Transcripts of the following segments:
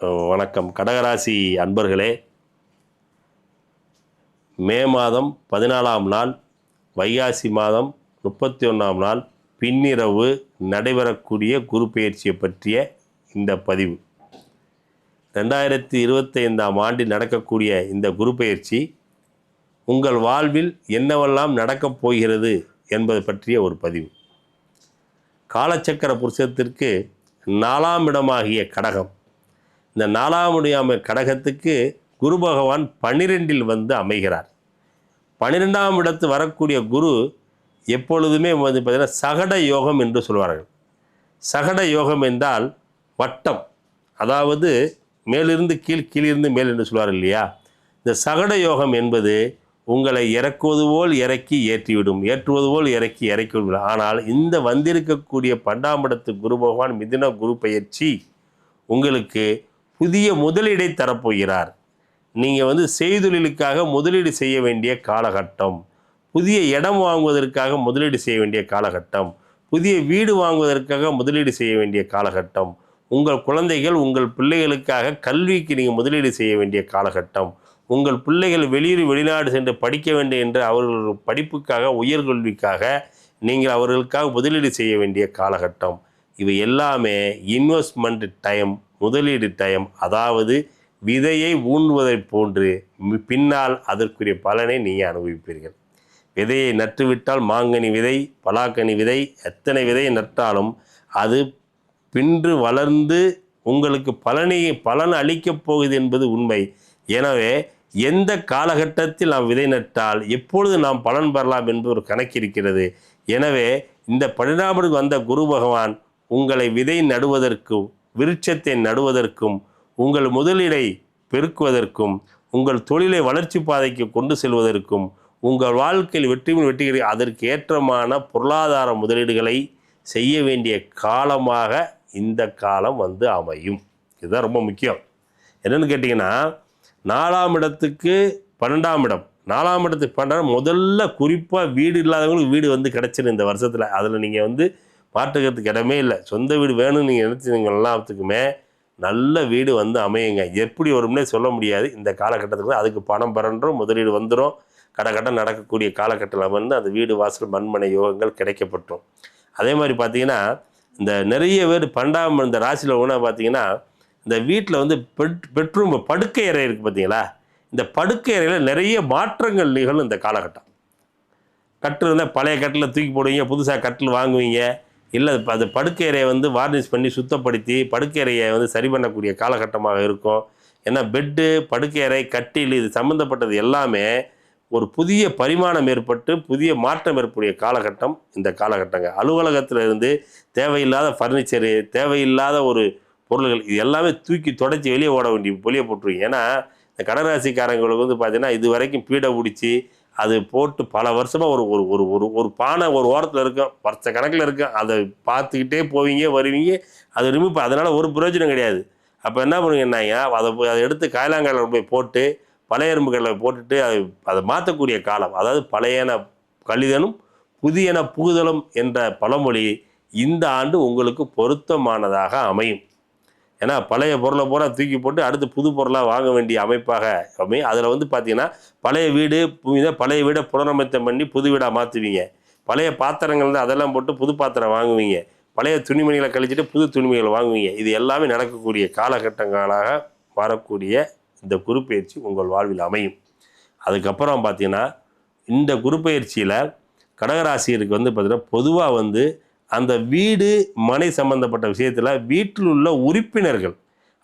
வணக்கம். கடகராசி அன்பர்களே மே மாதம் பதினாலாம் நாள் வைகாசி மாதம் முப்பத்தி ஒன்றாம் நாள் பின்னிரவு நடைபெறக்கூடிய குரு பயிற்சியை பற்றிய இந்த பதிவு. ரெண்டாயிரத்தி இருபத்தைந்தாம் ஆண்டில் நடக்கக்கூடிய இந்த குரு பயிற்சி உங்கள் வாழ்வில் என்னவெல்லாம் நடக்கப் போகிறது என்பது பற்றிய ஒரு பதிவு. காலச்சக்கர புருஷத்திற்கு நாலாம் இடமாகிய கடகம். இந்த நாலாம் இடமாகிய கடகத்துக்கு குரு பகவான் பன்னிரெண்டில் வந்து அமைகிறார். பன்னிரெண்டாம் இடத்து வரக்கூடிய குரு எப்பொழுதுமே வந்து பார்த்திங்கன்னா சகட யோகம் என்று சொல்வார்கள். சகட யோகம் என்றால் வட்டம். அதாவது மேலிருந்து கீழ் கீழிருந்து மேல் என்று சொல்வார் இல்லையா? இந்த சகட யோகம் என்பது உங்களை இறக்குவது போல் இறக்கி ஏற்றிவிடும். ஏற்றுவது போல் இறக்கி இறக்கிவிடும். ஆனால் இந்த வந்திருக்கக்கூடிய பண்டாமிடத்து குரு பகவான் மிதின குரு பயிற்சி உங்களுக்கு புதிய முதலீடை தரப்போகிறார். நீங்கள் வந்து செய்தொழிலுக்காக முதலீடு செய்ய வேண்டிய காலகட்டம். புதிய இடம் வாங்குவதற்காக முதலீடு செய்ய வேண்டிய காலகட்டம். புதிய வீடு வாங்குவதற்காக முதலீடு செய்ய வேண்டிய காலகட்டம். உங்கள் குழந்தைகள் உங்கள் பிள்ளைகளுக்காக கல்விக்கு நீங்கள் முதலீடு செய்ய வேண்டிய காலகட்டம். உங்கள் பிள்ளைகள் வெளியூர் வெளிநாடு சென்று படிக்க வேண்டும் என்று அவர்கள் படிப்புக்காக உயர்கல்விக்காக நீங்கள் அவர்களுக்காக முதலீடு செய்ய வேண்டிய காலகட்டம். இவை எல்லாமே இன்வெஸ்ட்மெண்ட் டைம் முதலீடு டைம் அதாவது விதையை ஊன்றுவதைப் போன்று பின்னால் அதற்குரிய பலனை நீங்கள் அனுபவிப்பீர்கள். விதையை நட்டுவிட்டால் மாங்கனி விதை பலாக்கனி விதை எத்தனை விதையை நட்டாலும் அது பின்று வளர்ந்து உங்களுக்கு பலனை பலன் அளிக்கப் போகுது என்பது உண்மை. எனவே எந்த காலகட்டத்தில் நாம் விதை நட்டால் எப்பொழுது நாம் பலன் பெறலாம் என்பது ஒரு கணக்கு இருக்கிறது. எனவே இந்த பரிணாமத்துக்கு வந்த குரு பகவான் உங்களை விதை நடுவதற்கும் விருட்சத்தை நடுவதற்கும் உங்கள் முதலீடை பெருக்குவதற்கும் உங்கள் தொழிலை வளர்ச்சி பாதைக்கு கொண்டு செல்வதற்கும் உங்கள் வாழ்க்கையில் வெற்றியும் வெற்றி அதற்கு ஏற்றமான பொருளாதார முதலீடுகளை செய்ய வேண்டிய காலமாக இந்த காலம் வந்து அமையும். இதுதான் ரொம்ப முக்கியம். என்னென்னு கேட்டிங்கன்னா நாலாம் இடத்துக்கு பன்னெண்டாம் இடம். நாலாம் இடத்துக்கு பன்னெண்டாம் முதல்ல குறிப்பாக வீடு இல்லாதவங்களுக்கு வீடு வந்து கிடச்சிடும் இந்த வருஷத்தில். அதில் நீங்கள் வந்து மாற்றுக்கிறதுக்கு இடமே இல்லை. சொந்த வீடு வேணும்னு நீங்கள் நினச்சிங்க எல்லாத்துக்குமே நல்ல வீடு வந்து அமையுங்க. எப்படி வரும்னே சொல்ல முடியாது. இந்த காலகட்டத்துக்கு அதுக்கு பணம் பரன்றும் முதலீடு வந்துடும் கடகட்டம் நடக்கக்கூடிய காலகட்டத்தில் வந்து அந்த வீடு வாசல் மண்மனை யோகங்கள் கிடைக்கப்பட்டோம். அதே மாதிரி பார்த்தீங்கன்னா இந்த நிறைய பேர் பன்னெண்டாம் இந்த ராசியில் ஒன்றா பார்த்தீங்கன்னா இந்த வீட்டில் வந்து பெட் பெட்ரூம் படுக்கை அறை இருக்குது பார்த்தீங்களா இந்த படுக்கை அறையில் நிறைய மாற்றங்கள் நிகழும் இந்த காலகட்டம். கட்டில் இருந்தால் பழைய கட்டில் தூக்கி போடுவீங்க புதுசாக கட்டில் வாங்குவீங்க. இல்லை அது படுக்கையறையை வந்து வார்னிஷ் பண்ணி சுத்தப்படுத்தி படுக்கையறையை வந்து சரி பண்ணக்கூடிய காலகட்டமாக இருக்கும். ஏன்னா பெட்டு படுக்கையறை கட்டில் இது சம்மந்தப்பட்டது எல்லாமே ஒரு புதிய பரிமாணம் ஏற்பட்டு புதிய மாற்றம் ஏற்படைய காலகட்டம் இந்த காலகட்டங்க. அலுவலகத்தில் இருந்து தேவையில்லாத ஃபர்னிச்சரு தேவையில்லாத ஒரு பொருள்கள் இது எல்லாமே தூக்கி தொடச்சி வெளியே ஓட வேண்டிய வெளியே போட்டுருவீங்க. ஏன்னா இந்த கடகராசிக்காரங்களுக்கு வந்து பார்த்தீங்கன்னா இது வரைக்கும் பீடை பிடிச்சி அது போட்டு பல வருஷமாக ஒரு ஒரு ஒரு ஒரு ஒரு பானை ஒரு ஓரத்தில் இருக்கும். வருஷ கணக்கில் இருக்கும். அதை பார்த்துக்கிட்டே போவீங்க வருவீங்க. அது ரிமூவ் அதனால் ஒரு பிரயோஜனம் கிடையாது. அப்போ என்ன பண்ணுவீங்கன்னாங்க அதை அதை எடுத்து காயலாங்காலில் போய் போட்டு பழைய எறும்புகளை போட்டுட்டு அதை அதை மாற்றக்கூடிய காலம் அதாவது பழையன கழிதலும் புதியன புகுதலும் என்ற பழமொழி இந்த ஆண்டு உங்களுக்கு பொருத்தமானதாக அமையும். ஏன்னா பழைய பொருளை பூரா தூக்கி போட்டு அடுத்து புது பொருளாக வாங்க வேண்டிய அமைப்பாக அமையும் அதில் வந்து பார்த்தீங்கன்னா பழைய வீடு பழைய வீடை புனரமைத்தம் பண்ணி புது வீடாக மாற்றுவீங்க பழைய பாத்திரங்கள் வந்து அதெல்லாம் போட்டு புது பாத்திரம் வாங்குவீங்க. பழைய துணிமணிகளை கழிச்சிட்டு புது துணிமணிகளை வாங்குவீங்க. இது எல்லாமே நடக்கக்கூடிய காலகட்டங்களாக வரக்கூடிய இந்த குறுப்பெயர்ச்சி உங்கள் வாழ்வில் அமையும். அதுக்கப்புறம் பார்த்தீங்கன்னா இந்த குறுப்பெயர்ச்சியில் கடகராசியருக்கு வந்து பார்த்தீங்கன்னா பொதுவாக வந்து அந்த வீடு மனை சம்பந்தப்பட்ட விஷயத்தில் வீட்டில் உள்ள உறுப்பினர்கள்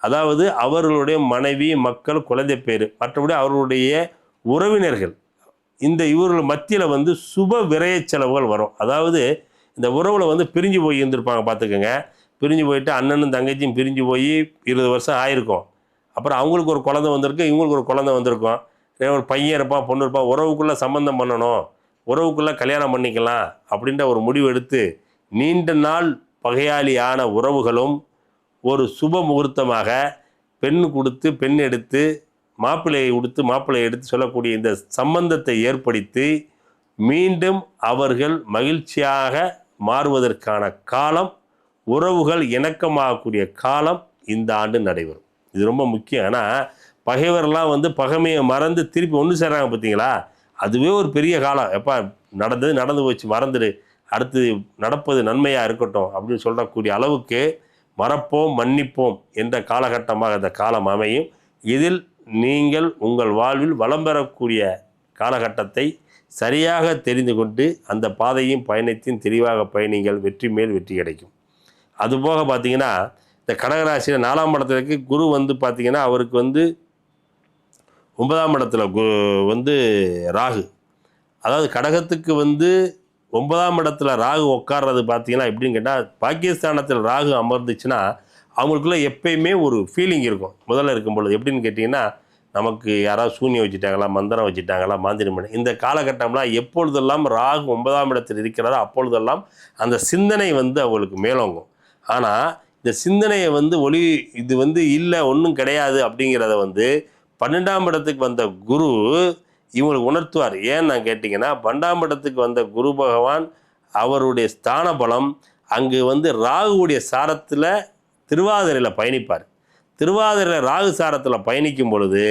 அதாவது அவர்களுடைய மனைவி மக்கள் குழந்தை பேர் மற்றபடி அவர்களுடைய உறவினர்கள் இந்த இவர்கள் மத்தியில் வந்து சுப விரய செலவுகள் வரும். அதாவது இந்த உறவில் வந்து பிரிஞ்சு போய் இருந்திருப்பாங்க பார்த்துக்கோங்க பிரிஞ்சு போயிட்டு அண்ணனும் தங்கச்சியும் பிரிஞ்சு போய் இருபது வருஷம் ஆயிருக்கும். அப்புறம் அவங்களுக்கு ஒரு குழந்தை வந்திருக்கு இவங்களுக்கு ஒரு குழந்தை வந்திருக்கும். ஒரு பையன் இருப்பான் பொண்ணு இருப்பான் உறவுக்குள்ளே சம்மந்தம் பண்ணணும் உறவுக்குள்ளே கல்யாணம் பண்ணிக்கலாம் அப்படின்ற ஒரு முடிவு எடுத்து நீண்ட நாள் பகையாளியான உறவுகளும் ஒரு சுப முகூர்த்தமாக பெண் கொடுத்து பெண் எடுத்து மாப்பிள்ளையை கொடுத்து மாப்பிள்ளையை எடுத்து சொல்லக்கூடிய இந்த சம்பந்தத்தை ஏற்படுத்தி மீண்டும் அவர்கள் மகிழ்ச்சியாக மாறுவதற்கான காலம் உறவுகள் இணக்கமாகக்கூடிய காலம் இந்த ஆண்டு நடைபெறும். இது ரொம்ப முக்கியம். ஏன்னா பகைவர்லாம் வந்து பகைமையை மறந்து திருப்பி ஒன்று சேர்றாங்க பார்த்தீங்களா அதுவே ஒரு பெரிய காலம். எப்பா நடந்தது நடந்து போச்சு மறந்துடு. அடுத்து நடப்பது நன்மையாக இருக்கட்டும் அப்படின்னு சொல்லக்கூடிய அளவுக்கு மறப்போம் மன்னிப்போம் என்ற காலகட்டமாக இந்த காலம் அமையும். இதில் நீங்கள் உங்கள் வாழ்வில் வளம் பெறக்கூடிய காலகட்டத்தை சரியாக தெரிந்து கொண்டு அந்த பாதையும் பயணத்தையும் தெளிவாக பயணிங்கள். வெற்றி மேல் வெற்றி கிடைக்கும். அதுபோக பார்த்தீங்கன்னா இந்த கடகராசியில் நாலாம் இடத்துக்கு குரு வந்து பார்த்திங்கன்னா அவருக்கு வந்து ஒன்பதாம் இடத்துல கு வந்து ராகு. அதாவது கடகத்துக்கு வந்து ஒன்பதாம் இடத்துல ராகு உட்கார்றது பார்த்தீங்கன்னா எப்படின்னு கேட்டால் பாகிஸ்தானத்தில் ராகு அமர்ந்துச்சுன்னா அவங்களுக்குள்ள எப்பயுமே ஒரு ஃபீலிங் இருக்கும். முதல்ல இருக்கும் பொழுது எப்படின்னு கேட்டிங்கன்னா நமக்கு யாராவது சூன்யம் வச்சுட்டாங்களா மந்திரம் வச்சுட்டாங்களா மாந்திரி மணி. இந்த காலகட்டம்லாம் எப்பொழுதெல்லாம் ராகு ஒன்பதாம் இடத்தில் இருக்கிறாரோ அப்பொழுதெல்லாம் அந்த சிந்தனை வந்து அவங்களுக்கு மேலோங்கும். ஆனால் இந்த சிந்தனையை வந்து ஒளி இது வந்து இல்லை ஒன்றும் கிடையாது அப்படிங்கிறத வந்து பன்னெண்டாம் இடத்துக்கு வந்த குரு இவங்களுக்கு உணர்த்துவார். ஏன் நான் கேட்டிங்கன்னா பண்டாம்படத்துக்கு வந்த குரு பகவான் அவருடைய ஸ்தான பலம் அங்கு வந்து ராகுவுடைய சாரத்தில் திருவாதிரையில் பயணிப்பார். திருவாதிரையில் ராகு சாரத்தில் பயணிக்கும் பொழுது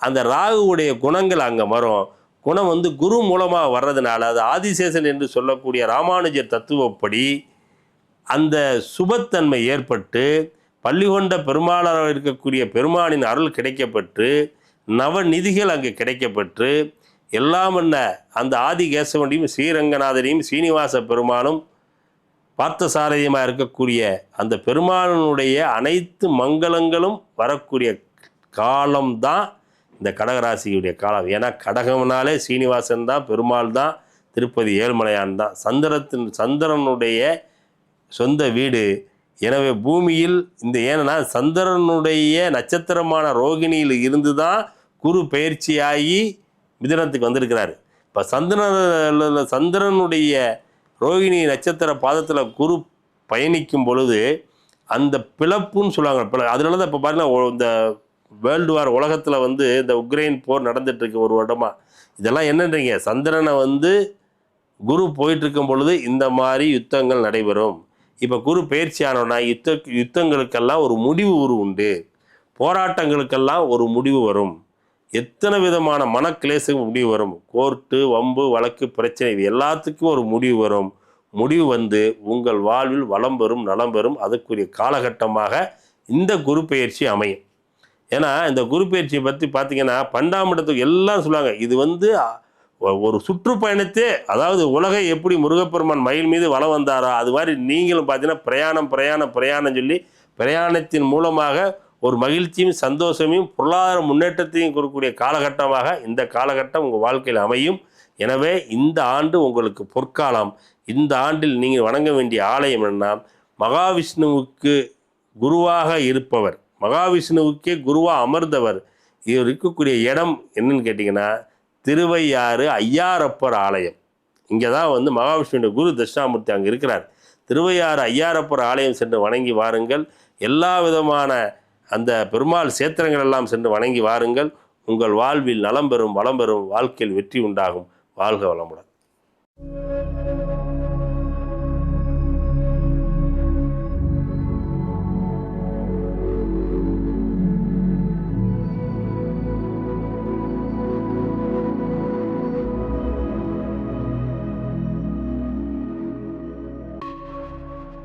அந்த ராகுவுடைய குணங்கள் அங்கே வரும். குணம் வந்து குரு மூலமாக வர்றதுனால அது ஆதிசேஷன் என்று சொல்லக்கூடிய ராமானுஜர் தத்துவப்படி அந்த சுபத்தன்மை ஏற்பட்டு பள்ளி கொண்ட பெருமாளாக இருக்கக்கூடிய பெருமானின் அருள் கிடைக்கப்பட்டு நவநிதிகள் அங்கு கிடைக்கப்பெற்று எல்லாம் என்ன அந்த ஆதிகேசவனையும் ஸ்ரீரங்கநாதனையும் சீனிவாச பெருமானும் பார்த்தசாரதியமாக இருக்கக்கூடிய அந்த பெருமானனுடைய அனைத்து மங்களங்களும் வரக்கூடிய காலம்தான் இந்த கடகராசியுடைய காலம். ஏன்னா கடகம்னாலே சீனிவாசன் தான் பெருமாள் தான் திருப்பதி ஏழ்மலையான் தான். சந்திரத்தின் சந்திரனுடைய சொந்த வீடு. எனவே பூமியில் இந்த ஏன்னா சந்திரனுடைய நட்சத்திரமான ரோகிணியில் இருந்து தான் குரு பயிற்சியாகி மிதுனத்துக்கு வந்திருக்கிறார். இப்போ சந்திரன சந்திரனுடைய ரோகிணி நட்சத்திர பாதத்தில் குரு பயணிக்கும் பொழுது அந்த பிளப்புன்னு சொல்லுவாங்க. பிள அதனால தான் இப்போ பாருங்கள் இந்த வேர்ல்டு வார் உலகத்தில் வந்து இந்த உக்ரைன் போர் நடந்துகிட்ருக்கு ஒரு வருடமாக இதெல்லாம் என்னன்றீங்க? சந்திரனை வந்து குரு போயிட்டுருக்கும் பொழுது இந்த மாதிரி யுத்தங்கள் நடைபெறும். இப்போ குரு பயிற்சி ஆனோன்னா யுத்த யுத்தங்களுக்கெல்லாம் ஒரு முடிவு உரு உண்டு. போராட்டங்களுக்கெல்லாம் ஒரு முடிவு வரும். எத்தனை விதமான மனக்கிளேசம் முடிவு வரும்? கோர்ட்டு வம்பு வழக்கு பிரச்சனை இது எல்லாத்துக்கும் ஒரு முடிவு வரும். முடிவு வந்து உங்கள் வாழ்வில் வளம் பெறும் நலம் பெறும். அதுக்குரிய காலகட்டமாக இந்த குரு பயிற்சி அமையும். ஏன்னா இந்த குரு பயிற்சியை பற்றி பார்த்தீங்கன்னா பன்னெண்டாம் இடத்துக்கு எல்லாம் சொல்லுவாங்க இது வந்து ஒரு சுற்றுப்பயணத்தே அதாவது உலகை எப்படி முருகப்பெருமான் மயில் மீது வளம் வந்தாரோ அது மாதிரி நீங்களும் பார்த்தீங்கன்னா பிரயாணம் பிரயாணம் பிரயாணம் சொல்லி பிரயாணத்தின் மூலமாக ஒரு மகிழ்ச்சியும் சந்தோஷமையும் பொருளாதார முன்னேற்றத்தையும் கொடுக்கக்கூடிய காலகட்டமாக இந்த காலகட்டம் உங்கள் வாழ்க்கையில் அமையும். எனவே இந்த ஆண்டு உங்களுக்கு பொற்காலம். இந்த ஆண்டில் நீங்கள் வணங்க வேண்டிய ஆலயம் என்னன்னா மகாவிஷ்ணுவுக்கு குருவாக இருப்பவர். மகாவிஷ்ணுவுக்கே குருவாக அமர்ந்தவர். இவர் இருக்கக்கூடிய இடம் என்னன்னு கேட்டிங்கன்னா திருவையாறு ஐயாரப்பர் ஆலயம். இங்கே தான் வந்து மகாவிஷ்ணுடைய குரு தட்சிணாமூர்த்தி அங்கே இருக்கிறார். திருவையாறு ஐயாரப்பர் ஆலயம் சென்று வணங்கி வாருங்கள். எல்லா விதமான அந்த பெருமாள் சேத்திரங்கள் எல்லாம் சென்று வணங்கி வாருங்கள். உங்கள் வாழ்வில் நலம் பெறும் வளம் பெறும் வாழ்க்கையில் வெற்றி உண்டாகும். வாழ்க வளமுடன்.